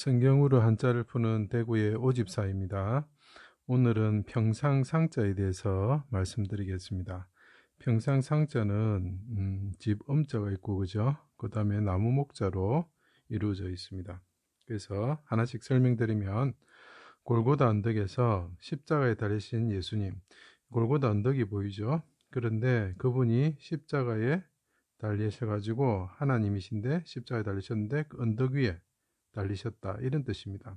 성경으로 한자를 푸는 대구의 오집사입니다. 오늘은 평상상자에 대해서 말씀드리겠습니다. 평상상자는 음, 집 음자가 있고 그죠? 그 다음에 나무 목자로 이루어져 있습니다. 그래서 하나씩 설명드리면 골고다 언덕에서 십자가에 달리신 예수님 골고다 언덕이 보이죠? 그런데 그분이 십자가에 달리셔 가지고 하나님이신데 십자가에 달리셨는데 그 언덕 위에 달리셨다 이런 뜻입니다.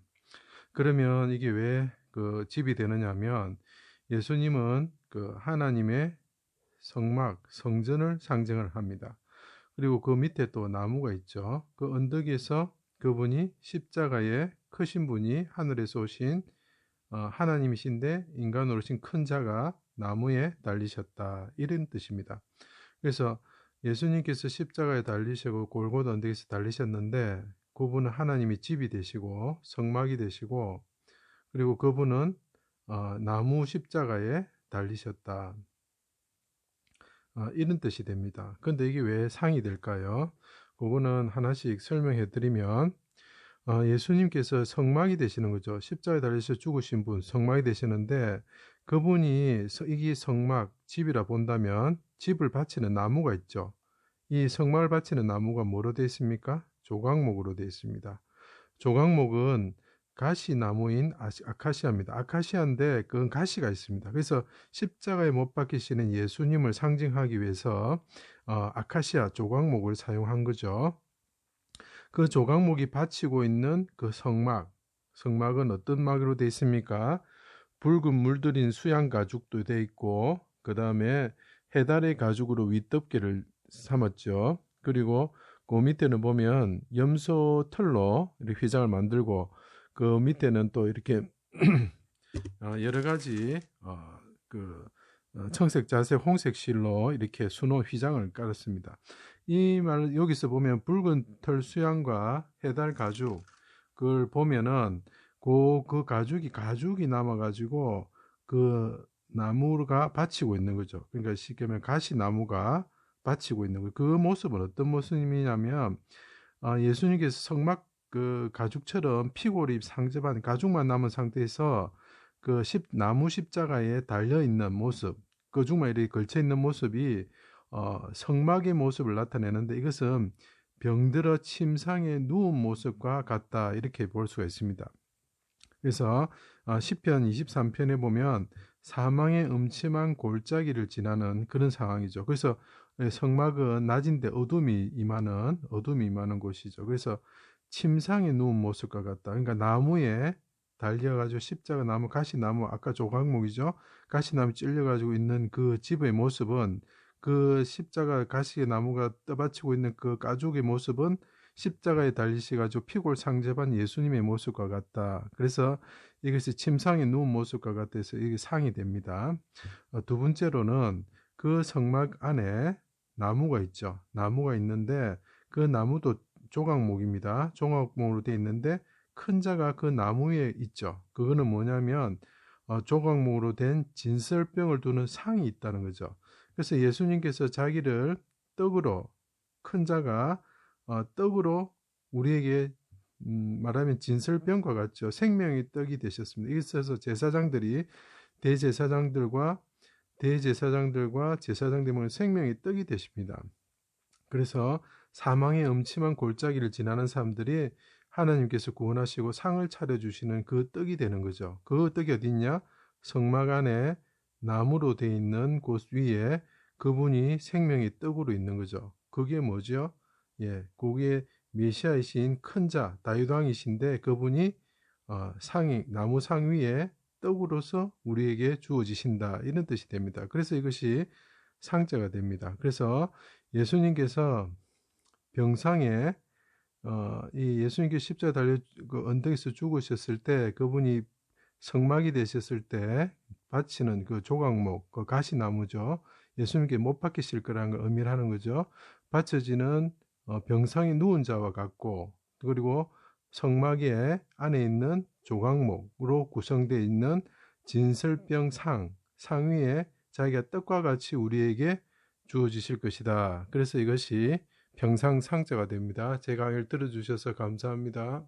그러면 이게 왜 그 집이 되느냐면 예수님은 그 하나님의 성막 성전을 상징을 합니다. 그리고 그 밑에 또 나무가 있죠. 그 언덕에서 그분이 십자가에 크신 분이 하늘에서 오신 어, 하나님이신데 인간으로 오신 큰 자가 나무에 달리셨다 이런 뜻입니다. 그래서 예수님께서 십자가에 달리시고 골고다 언덕에서 달리셨는데 그분은 하나님이 집이 되시고 성막이 되시고 그리고 그분은 어, 나무 십자가에 달리셨다. 어, 이런 뜻이 됩니다. 근데 이게 왜 상이 될까요? 그거는 하나씩 설명해 드리면 어, 예수님께서 성막이 되시는 거죠. 십자가에 달리셔 죽으신 분, 성막이 되시는데 그분이 이게 성막, 집이라 본다면 집을 바치는 나무가 있죠. 이 성막을 바치는 나무가 뭐로 되어 있습니까? 조각목으로 되어 있습니다. 조각목은 가시 나무인 아카시아입니다. 아카시아인데 그건 가시가 있습니다. 그래서 십자가에 못 박히시는 예수님을 상징하기 위해서 어, 아카시아 조각목을 사용한 거죠. 그 조각목이 받치고 있는 그 성막, 성막은 어떤 막으로 되어 있습니까? 붉은 물들인 수양 가죽도 되어 있고 그 다음에 해달의 가죽으로 윗덮개를 삼았죠. 그리고 그 밑에는 보면 염소 털로 이렇게 휘장을 만들고 그 밑에는 또 이렇게 어, 여러 가지 어, 그 어, 청색, 자색, 홍색 실로 이렇게 순호 휘장을 깔았습니다. 이 말 여기서 보면 붉은 털 수양과 해달 가죽 그걸 보면은 그, 그 가죽이 가죽이 남아 가지고 그 나무가 받치고 있는 거죠. 그러니까 쉽게 말하면 가시 나무가 바치고 있는 거예요. 그 모습은 어떤 모습이냐면 어, 예수님께서 성막 그 가죽처럼 피골이 상접한 가죽만 남은 상태에서 그 십, 나무 십자가에 달려 있는 모습, 그중만 이렇게 걸쳐 있는 모습이 어, 성막의 모습을 나타내는데 이것은 병들어 침상에 누운 모습과 같다 이렇게 볼 수가 있습니다. 그래서 어, 10편 23편에 보면 사망의 음침한 골짜기를 지나는 그런 상황이죠. 그래서 예, 성막은 낮인데 어둠이 임하는 어둠이 임하는 곳이죠. 그래서 침상에 누운 모습과 같다. 그러니까 나무에 달려가지고 십자가 나무, 가시나무, 아까 조각목이죠. 가시나무 찔려가지고 있는 그 집의 모습은 그 십자가 가시 나무가 떠받치고 있는 그 가죽의 모습은 십자가에 달리셔가지고 피골 상접한 예수님의 모습과 같다. 그래서 이것이 침상에 누운 모습과 같아서 이게 상이 됩니다. 어, 두 번째로는 그 성막 안에 나무가 있죠. 나무가 있는데 그 나무도 조각목입니다. 조각목으로 되어 있는데 큰 자가 그 나무 에 있죠. 그거는 뭐냐면 어, 조각목으로 된 진설병을 두는 상이 있다는 거죠. 그래서 예수님께서 자기를 떡으로 큰 자가 어, 떡으로 우리에게 음, 말하면 진설병과 같죠. 생명의 떡이 되셨습니다. 이것에서 제사장들이 대제사장들과 대제사장들과 제사장들은 생명의 떡이 되십니다. 그래서 사망의 음침한 골짜기를 지나는 사람들이 하나님께서 구원하시고 상을 차려주시는 그 떡이 되는 거죠. 그 떡이 어딨냐? 성막 안에 나무로 되어 있는 곳 위에 그분이 생명의 떡으로 있는 거죠. 그게 뭐죠? 예, 그게 메시아이신 큰 자, 다윗왕이신데 그분이 어, 상이, 나무 상 위에 떡으로서 우리에게 주어지신다. 이런 뜻이 됩니다. 그래서 이것이 상자가 됩니다. 그래서 예수님께서 병상에 어, 이 예수님께서 십자가 달려 그 언덕에서 죽으셨을 때 그분이 성막이 되셨을 때 바치는 그 조각목, 그 가시나무죠. 예수님께 못 박히실 거라는 걸 의미하는 거죠. 받쳐지는 어, 병상에 누운 자와 같고 그리고 성막의 안에 있는 조각목으로 구성되어 있는 진설병 상, 상위에 자기가 떡과 같이 우리에게 주어지실 것이다. 그래서 이것이 평상상자가 됩니다. 제 강의를 들어주셔서 감사합니다.